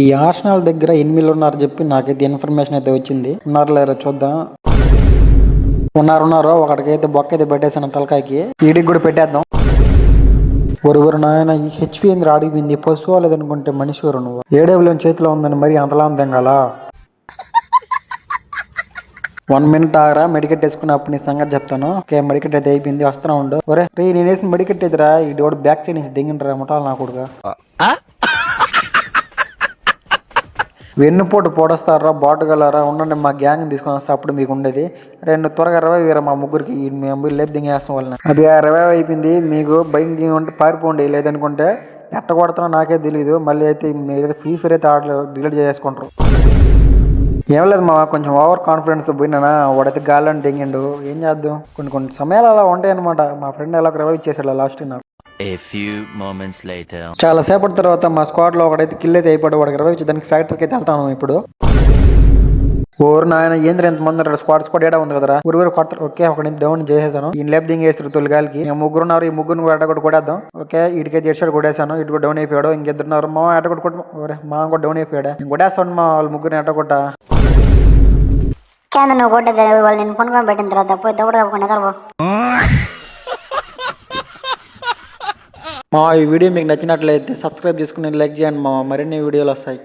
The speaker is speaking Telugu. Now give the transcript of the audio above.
ఈ ఆర్సనల్ దగ్గర ఎనిమిది ఉన్నారు చెప్పి నాకైతే ఇన్ఫర్మేషన్ అయితే వచ్చింది. ఉన్నారు లేరా చూద్దాం. ఉన్నారు ఉన్నారు ఒకడికైతే బొక్క అయితే పెట్టేసాను తలకాయకి. ఈడికి కూడా పెట్టేద్దాం. ఒరువురు నాయన ఈ హెచ్పి ఎందుకు ఆడిపోయింది పశువు లేదనుకుంటే మనిషి ఎవరు నువ్వు? ఏడేవులేం చేతిలో ఉందని మరి అంతలా అంతం కదా వన్ మినిట్ ఆగరా మెడికెట్ వేసుకుని అప్పుడు నీ సంగతి చెప్తాను. ఓకే మెడికెట్ అయితే అయిపోయింది. వస్తున్నా ఉండు. ఒరే రే నేను వేసిన మెడికెట్ ఎదురా ఈ డోడు బ్యాక్ సైడ్ నుంచి దిగిండ్రా ముఠాలు నా కొడుగా వెన్నుపోటు పొడస్తారా బాటుగలరా? ఉండండి మా గ్యాంగ్ తీసుకొని వస్తే అప్పుడు మీకు ఉండేది. రెండు త్వరగా రివైవ్ ఇవ్వరా మా ముగ్గురికి మేము లేపు చేస్తాం వాళ్ళని. అది ఆ రివైవ్ అయిపోయింది. మీకు భయం ఉంటే పారిపోండి లేదనుకుంటే ఎట్ట కొడతానో నాకే తెలియదు మళ్ళీ అయితే మీరు ఫ్రీ ఫైర్ అయితే ఆడలేదు డిలీట్ చేసుకుంటారు ఏం లేదు మా కొంచెం ఓవర్ కాన్ఫిడెన్స్ పోయినా వాడైతే గాలని దిగిండు. ఏం చేద్దాం? కొన్ని కొన్ని సమయాలు అలా ఉంటాయి అనమాట మా ఫ్రెండ్ ఎలా రివైవ్ ఇచ్చేసాడు లాస్ట్ నాకు. A few moments later. చాలా సేపటి తర్వాత మా స్క్వాడ్లో ఒకడైతే కిల్ అయితే అయిపోయాడు. వాడికి రివైవ్ దానికి ఫ్యాక్టరీకి అయితే వెళ్తాను ఇప్పుడు. ఓరు నాయన ఏంద్ర ఎంత మంది ఉన్నారు? స్క్వాడ్ స్క్వాడ్ ఏడా ఉంది కదరా? ఊరు కొడతారు. ఓకే ఒకటి డౌన్ చేసేసాను. ఈ లేప్ దింగేస్తారు తొలిగాలికి ముగ్గురు ఉన్నారు. ఈ ముగ్గురు కూడా కూడా కొడేద్దాం ఓకే ఇటుకైతే ఎడ్షాడు కొడేసాను ఇటు కూడా డౌన్ అయిపోయాడు. ఇంకిద్దరు ఉన్నారు. మా ఎట కూడా కొట్టు ఒరే, మా కూడా డౌన్ అయిపోయాడు? నేను కొట్టేస్తాను మా వాళ్ళ ముగ్గురిని ఎట కొట్ట కేంద్ర నువ్వు కొట్టేది వాళ్ళు నేను పనుకొని పెట్టిన తర్వాత పోయి దొబ్బడు కప్పుకొని మా ఈ వీడియో మీకు నచ్చినట్లయితే సబ్స్క్రైబ్ చేసుకుని లైక్ చేయండి మా మరిన్ని వీడియోలు వస్తాయి.